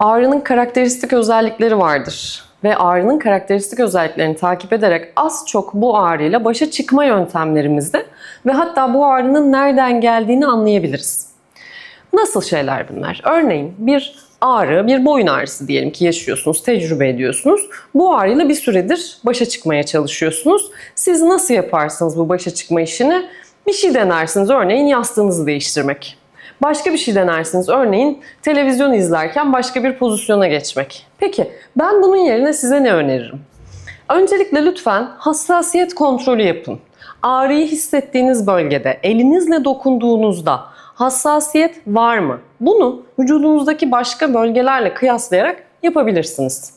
Ağrının karakteristik özellikleri vardır ve ağrının karakteristik özelliklerini takip ederek az çok bu ağrıyla başa çıkma yöntemlerimizde ve hatta bu ağrının nereden geldiğini anlayabiliriz. Nasıl şeyler bunlar? Örneğin bir ağrı, bir boyun ağrısı diyelim ki yaşıyorsunuz, tecrübe ediyorsunuz. Bu ağrıyla bir süredir başa çıkmaya çalışıyorsunuz. Siz nasıl yaparsınız bu başa çıkma işini? Bir şey denersiniz, örneğin yastığınızı değiştirmek. Başka bir şey denersiniz, örneğin televizyon izlerken başka bir pozisyona geçmek. Peki ben bunun yerine size ne öneririm? Öncelikle lütfen hassasiyet kontrolü yapın. Ağrıyı hissettiğiniz bölgede elinizle dokunduğunuzda hassasiyet var mı? Bunu vücudunuzdaki başka bölgelerle kıyaslayarak yapabilirsiniz.